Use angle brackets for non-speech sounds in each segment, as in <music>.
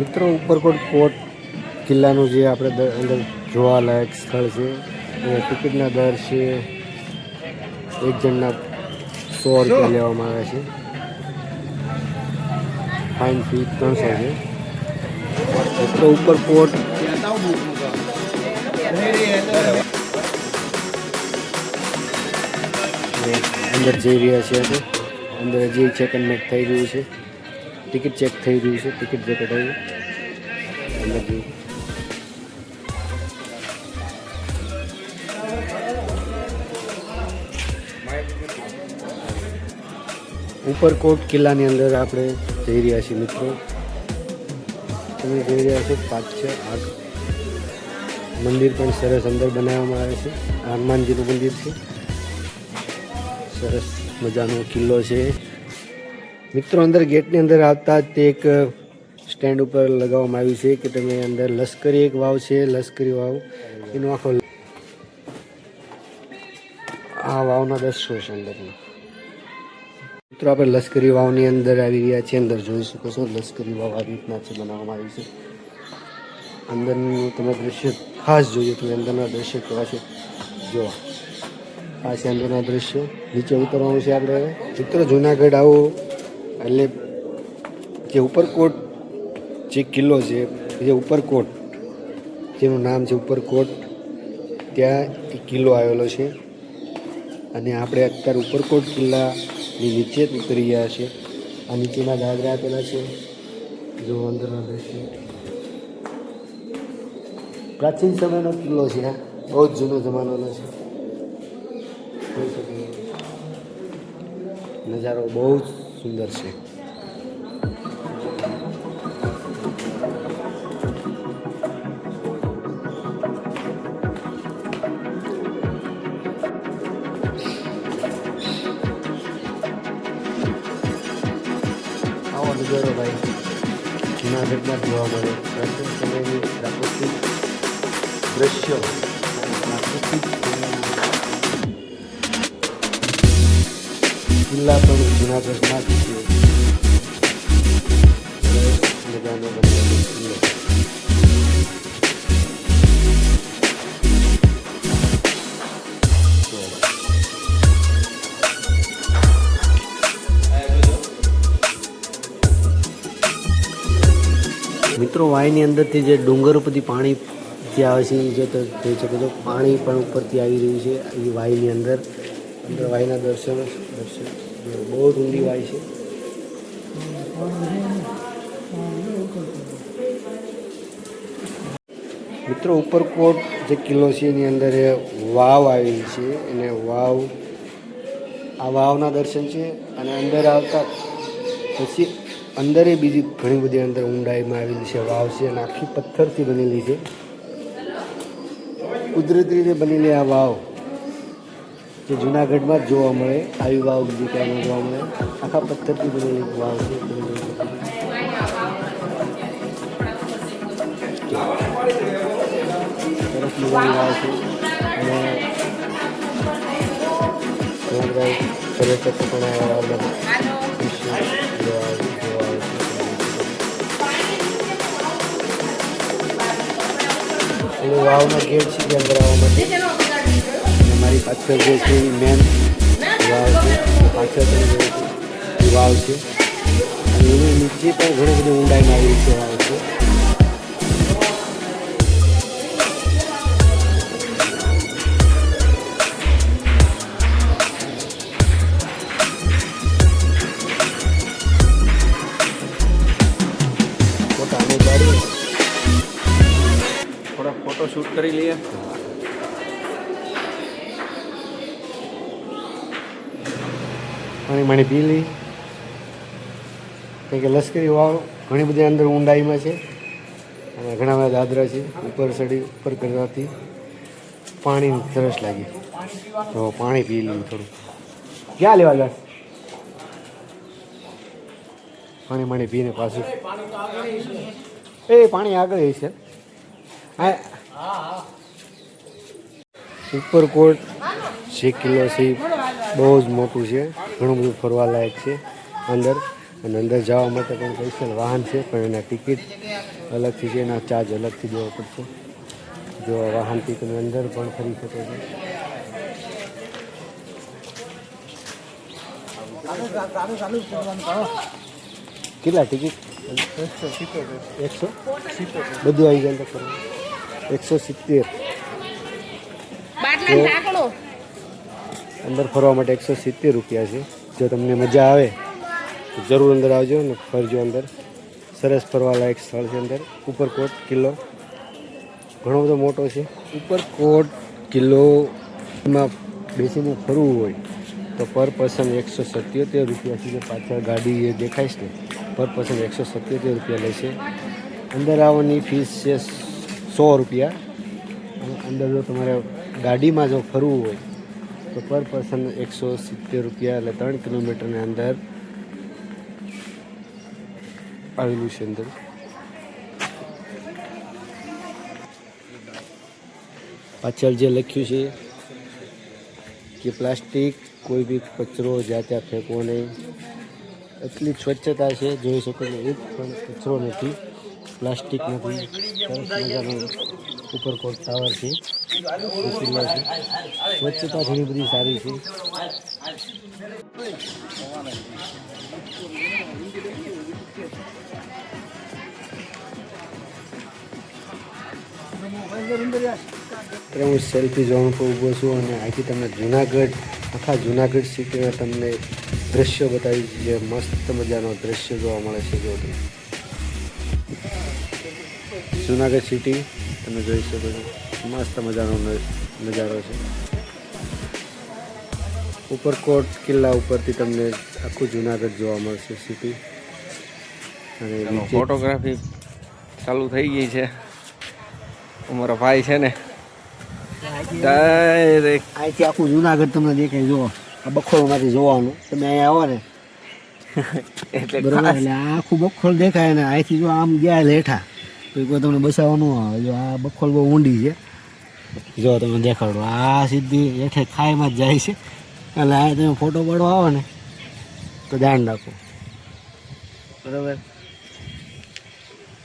મિત્રો, ઉપરકોટ કોટ કિલ્લાનું જે આપણે અંદર જોવાલાયક સ્થળ છે એ ટિકિટના દર છે, એક જણના સો રૂપિયા લેવામાં આવે છે. ફાઇન ફી ત્રણસો છે. મિત્રો, ઉપરકોટ અંદર જઈ રહ્યા છે, અંદર હજી ચેક એન્ડ મેક થઈ રહ્યું છે. ટિકિટ ચેક થઈ રહ્યું છે, ટિકિટ જે કઢાવી. અંદર જઈ ઉપરકોટ કિલ્લાની અંદર આપણે જઈ રહ્યા છીએ મિત્રો. તમે જોઈ રહ્યા છો પાંચ છ આઠ મંદિર પણ સરસ અંદર બનાવવામાં આવે છે. હનુમાનજીનું મંદિર છે. સરસ મજાનો કિલ્લો છે. મિત્રો, અંદર ગેટની અંદર આવતા તે એક સ્ટેન્ડ ઉપર લગાવવામાં આવ્યું છે કે તમે અંદર લશ્કરી એક વાવ છે, લશ્કરી વાવ. એનો આખો આ વાવના દર્શો છે અંદરના. મિત્રો, આપણે લશ્કરી વાવની અંદર આવી રહ્યા છીએ. અંદર જોઈ શકો છો, લશ્કરી વાવ આવી રીતના છે બનાવવામાં આવી છે. અંદરનું તમે દ્રશ્ય ખાસ જોઈએ તો અંદરના દ્રશ્ય કેવા છે. જોવા આ છે અંદરના દૃશ્ય નીચે ઉતરવાનું છે આપણે મિત્રો, જુનાગઢ આવો. એટલે જે ઉપરકોટ જે કિલ્લો છે જે ઉપરકોટ, જેનું નામ છે ઉપરકોટ, ત્યાં એ કિલ્લો આવેલો છે. અને આપણે અત્યારે ઉપરકોટ કિલ્લાની નીચે જ ઉતરી ગયા છે આ નીચેના દાદરા આપેલા છે. જો અંદરના દ્રશ્ય પ્રાચીન સમયનો કિલ્લો છે આ. બહુ જ જૂનો જમાનાનો છે. નજારો બહુ જ સુંદર છે. આવો નજારો ભાઈ. જોવા મળે. પ્રાચીન સમયની પ્રાકૃતિક દ્રશ્યો પ્રાકૃતિક કિલ્લા પણ જુનાગઢમાં જ છે મજાનો બનાવેલો કિલ્લો મિત્રો, વાયની અંદરથી જે ડુંગર ઉપરથી પાણી જે આવે છે, એ જોઈ શકો છો પાણી પણ ઉપરથી આવી રહ્યું છે, એ વાયની અંદર. અંદર દર્શન દર્શન. બહુ ઊંડી વાય છે. મિત્રો ઉપરકોટ જે કિલ્લો છે, એની અંદર વાવ આવેલી છે. અને વાવ, આ વાવના દર્શન છે. અને અંદર આવતા પછી અંદર એ બીજી ઘણી બધી અંદર ઊંડાઈમાં આવેલી છે, વાવ છે. અને આખી પથ્થરથી બનેલી છે. કુદરતી રીતે બનેલી આ વાવ. જે જુનાગઢમાં જ જોવા મળે આવી વાવ બીજી ક્યાંય જોવા મળે. આખા પથ્થરથી બનેલી એક વાવ છે. સરસ મજાની વાવ છે. અને પર્યટકો પણ આ વાવના જોવા આવે- જોવા આવે છે અને વાવનો ગેટ છે અંદર આવવા માટે. અને મારી પાછળ જે છે મેન વાવ છે. પાછળ તમે વાવ છે. અને એની નીચે પણ ઘણી બધી ઊંડાઈમાં આવી રીતે વાવ છે. થોડા ફોટો શૂટ કરી લઈએ. પાણી માણી પી લઈ. કારણ કે લશ્કરી વાવ ઘણી બધી અંદર ઊંડાઈમાં છે. અને ઘણા બધા દાદરા છે, ઉપર ચડી, ઉપર કરવાથી પાણી સરસ લાગી. તો પાણી પી લઈએ થોડું. ક્યાં લેવા ગયા પાણી માણી પીને પાછું. એ પાણી આગળ છે હા ઉપરકોટ જે કિલ્લો છે. બહુ જ મોટું છે. ઘણું બધું ફરવાલાયક છે અંદર. અને અંદર જવા માટે પણ સ્પેશિયલ વાહન છે, પણ એના ટિકિટ અલગથી છે, એના ચાર્જ અલગથી દેવો પડશે. જો વાહનથી તમે અંદર પણ ફરી શકો છો. કેટલા ટિકિટ? એકસો? બધું આવી જાય એકસો સિત્તેર. અંદર ફરવા માટે એકસો સિત્તેર રૂપિયા છે. જો તમને મજા આવે, તો જરૂર અંદર આવજો અને ફરજો અંદર. સરસ ફરવાલાયક સ્થળ છે અંદર. ઉપરકોટ, કિલ્લો. ઘણો બધો મોટો છે. ઉપરકોટ કિલ્લોમાં બેસીને ફરવું હોય, તો પર પર્સન એકસો સત્યોતેર રૂપિયા છે. જે પાછળ ગાડી એ દેખાય છે, પર પર્સન એકસો સત્યોતેર રૂપિયા લેશે. અંદર આવવાની ફીસ છે સો રૂપિયા. અને અંદર જો તમારે ગાડીમાં જો ફરવું હોય તો પર પર્સન એકસો સિત્તેર રૂપિયા એટલે ત્રણ કિલોમીટરની અંદર આવેલું છે અંદર પાછળ જે લખ્યું છે કે પ્લાસ્ટિક કોઈ બી કચરો જ્યાં ત્યાં ફેંકવો નહીં એટલી સ્વચ્છતા છે જોઈ શકો છો એક પણ કચરો નથી પ્લાસ્ટિક નથી સરસ મજાનું ઉપરકોટ ટાવર છે સ્વચ્છતા ઘણી બધી સારી છે. હું સેલ્ફી ઝોન પર ઊભો છું અને અહીંથી તમને જુનાગઢ, આખા જુનાગઢ સિટીના તમને દ્રશ્યો બતાવી જે મસ્ત મજાનો દ્રશ્ય જોવા મળે છે જો જુનાગઢ સિટી તમે જોઈ શકો છો. મસ્ત મજાનો નજારો છે. ઉપરકોટ કિલ્લા ઉપરથી તમને આખું જુનાગઢ જોવા મળશે સિટી. અને ફોટોગ્રાફી ચાલુ થઈ ગઈ છે. અમારો ભાઈ છે ને. ડાયરેક્ટ અહીંથી આખું જુનાગઢ તમને દેખાય જુઓ. આ બખોળમાંથી જોવાનું. તમે અહીંયા આવો ને. <laughs> એટલે બરોબર એટલે આખું બખોળ દેખાય ને અહીંથી જો આમ ગયા લેઠા. કોઈ તમને બસાવવાનું આવે. જો આ બખોલ બહુ ઊંડી છે. જો તમે દેખાડો. આ સીધી હેઠે ખાઈમાં જ જાય છે. એટલે આ તમે ફોટો પાડવા આવો ને, તો ધ્યાન રાખો. બરાબર?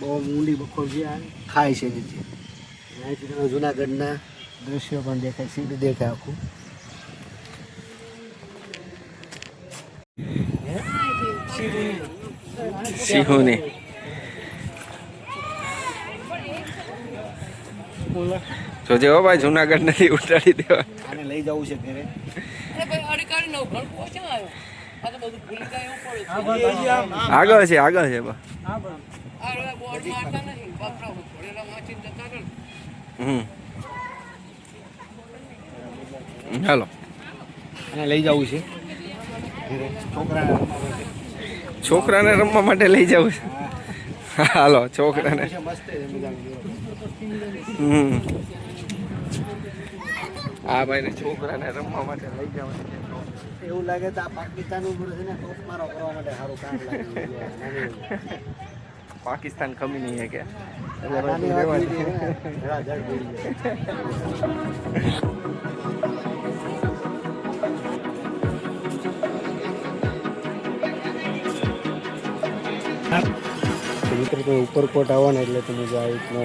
બહુ ઊંડી બખોલ છે આ. ખાય છે નીચે. અહીંથી તમે જુનાગઢના દ્રશ્યો પણ દેખાય સીધું દેખાય આખું. સિંહોની. જોજે હો ભાઈ જુનાગઢ નથી ઉતારી દેવા. આને લઈ જવું છે ઘરે. આગળ છે આગળ છે બા હમ. હાલો. આને લઈ જવું છે. છોકરાને રમવા માટે લઈ જવું છે. હાલો છોકરાને. હમ. આ ભાઈને છોકરાને રમવા માટે લઈ જવાનું એવું લાગે તો આ પાકિસ્તાન ઉપર છે ને ટોપ મારો કરવા માટે સારું કામ લાગે પાકિસ્તાન કમી નહીં હે કે મિત્રો તમે ઉપરકોટ આવવાના એટલે તમે જાય તમે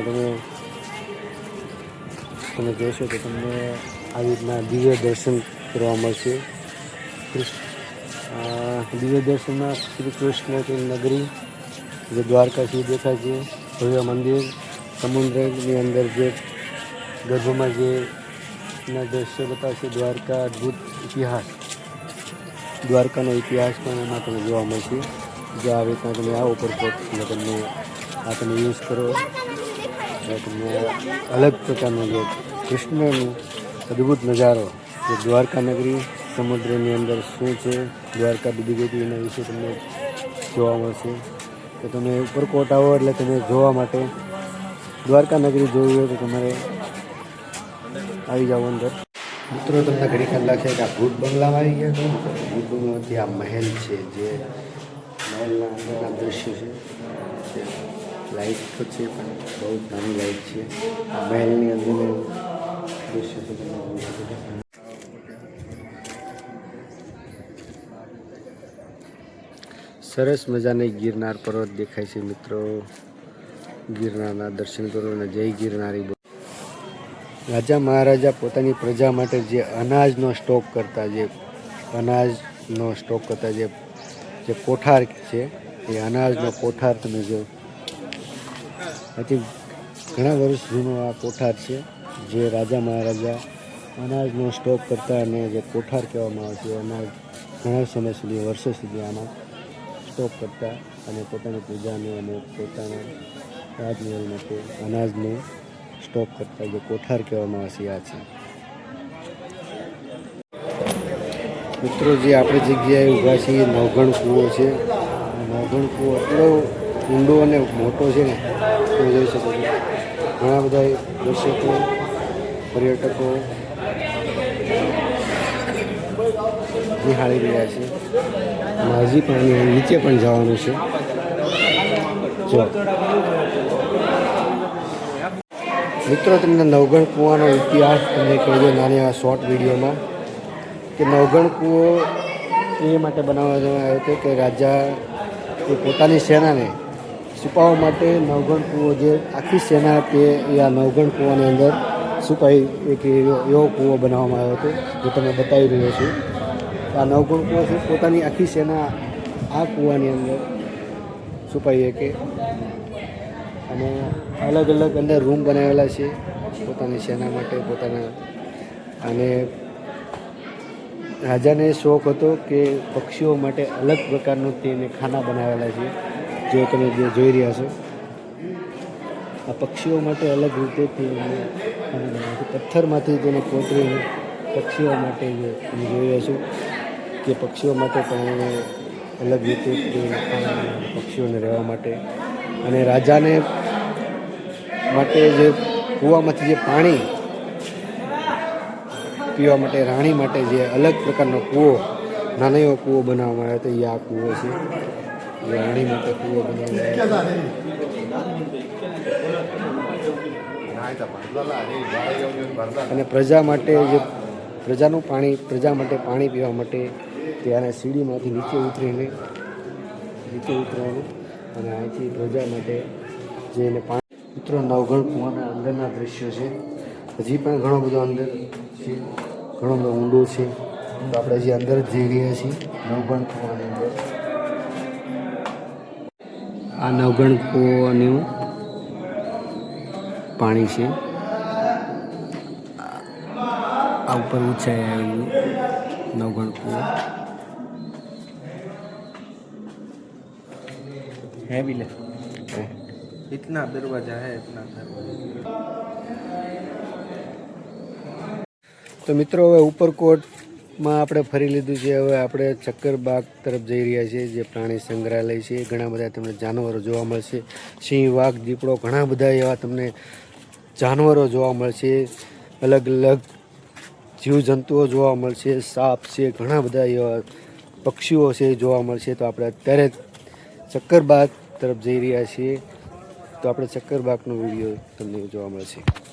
તમે જોશો તો તમને આવી રીતના દિવ્ય દર્શન કરવા મળશે. દિવ્ય દર્શનમાં શ્રી કૃષ્ણની નગરી, જે દ્વારકાથી દેખાય છે, ભવ્ય મંદિર, સમુદ્રની અંદર જે ગર્ભમાં જે ના દ્રશ્ય બતાવશે, દ્વારકા અદ્ભુત ઇતિહાસ. દ્વારકાનો ઇતિહાસ પણ એમાં તમે જોવા મળશે. જે આવી રીતના તમે આવો ઉપર તમને આ તમે યુઝ કરો. તમને અલગ પ્રકારનું જે કૃષ્ણનું અદ્ભુત નજારો જે દ્વારકા નગરી સમુદ્રની અંદર શું છે? દ્વારકા ડૂબી ગઈ હતી એના વિશે તમને જોવા મળશે. તો તમે ઉપરકોટ આવો એટલે તમે જોવા માટે દ્વારકા નગરી જોવી હોય તો તમારે આવી જાઓ અંદર. મિત્રો, તમને ઘણી ખ્યાલ લાગશે કે આ ભૂત બંગલામાં આવી ગયા છો. ભૂત બંગલામાંથી આ મહેલ છે જે મહેલના અંદરના દૃશ્ય છે. લાઇટ તો છે પણ બહુ નાની લાઇટ છે. આ મહેલની અંદરનું સરસ મજાની ગિરનાર પર્વત દેખાય છે મિત્રો. ગિરનારના દર્શન કરો અને જય ગિરનારી રાજા મહારાજા પોતાની પ્રજા માટે જે અનાજનો સ્ટોક કરતા જે અનાજનો સ્ટોક કરતા જે જે કોઠાર છે, એ અનાજનો કોઠાર તમે જો. હજી ઘણા વર્ષ જૂનો આ કોઠાર છે. જે રાજા મહારાજા અનાજનો સ્ટોક કરતા અને જે કોઠાર કહેવામાં આવે છે, અનાજ ઘણા સમય સુધી, વર્ષો સુધી આમાં સ્ટોક કરતા અને પોતાની પૂજાને અને પોતાના રાજમહેલ માટે અનાજનો સ્ટોક કરતા, જે કોઠાર કહેવામાં આવે છે આ છે. મિત્રો, જે આપણે જગ્યાએ ઊભા છીએ એ નવગણ કૂવો છે. નવઘણ કૂવો એટલો ઊંડો અને મોટો છે ને તમે જોઈ શકો છો. ઘણા બધા દર્શકો પર્યટકો નિહાળી રહ્યા છે. હજી પણ નીચે પણ જવાનું છે. જો. મિત્રો, તમને નવગણ કૂવાનો ઇતિહાસ તમને કહેજો નાની આ શોર્ટ વિડીયોમાં કે નવગણ કૂવો એ માટે બનાવવામાં આવ્યો હતો કે રાજા એ પોતાની સેનાને છુપાવવા માટે નવગણ કૂવો જે આખી સેના તે આ નવગણ કૂવાની અંદર છુપાઈ એક એવો કૂવો બનાવવામાં આવ્યો હતો, જે તમે બતાવી રહ્યો છું. આ નવગણ કૂવો છે, પોતાની આખી સેના આ કૂવાની અંદર છુપાઈ શકે. અને અલગ અલગ અંદર રૂમ બનાવેલા છે, પોતાની સેના માટે, પોતાના અને રાજાને શોખ હતો કે પક્ષીઓ માટે અલગ પ્રકારનું તેને ખાના બનાવેલા છે જે તમે જે જોઈ રહ્યા છો. આ પક્ષીઓ માટે અલગ રીતે તેને ખાના બનાવ્યા છે પથ્થરમાંથી તેને કોતરીને પક્ષીઓ માટે હું જોયો છું કે પક્ષીઓ માટે પણ અલગ રીતે પક્ષીઓને રહેવા માટે અને રાજાને માટે જે કૂવામાંથી જે પાણી પીવા માટે, રાણી માટે જે અલગ પ્રકારનો કૂવો નાનો એવો કૂવો બનાવવામાં આવ્યો હતો એ આ કૂવો છે. રાણી માટે કૂવો અને પ્રજા માટે જે પ્રજાનું પાણી, પ્રજા માટે પાણી પીવા માટે ત્યારે સીડીમાંથી નીચે ઉતરીને, નીચે ઉતરવાનું અને અહીંથી પ્રજા માટે જે એને પાણી મિત્રો નવગણ કૂવાના અંદરના દ્રશ્યો છે. હજી પણ ઘણો બધો અંદર છે, ઘણો બધો ઊંડો છે. આપણે જે અંદર જઈ રહ્યા છીએ. નવગણ કૂવાની આ નવગણ કૂવાનું પાણી છે આ ઉપર ઊંચાઈ આવેલું નવગણ કૂવો है भी ले इतना दरवाजा है इतना दरवाजा તો મિત્રો હવે ઉપરકોટમાં આપણે ફરી લીધું છે. હવે આપણે ચક્કરબાગ તરફ જઈ રહ્યા છીએ, જે પ્રાણી સંગ્રહાલય છે. ઘણા બધા તમને જાનવરો જોવા મળશે. સિંહ, વાઘ, દીપડો, ઘણા બધા એવા તમને જાનવરો જોવા મળશે. અલગ અલગ જીવજંતુઓ જોવા મળશે. સાપ છે, ઘણા બધા એવા પક્ષીઓ છે જોવા મળશે. તો આપણે અત્યારે ચક્કરબાગ તરફ જઈ રહ્યા છીએ. તો આપણે ચક્કરબાગનો વીડિયો તમને જોવા મળશે.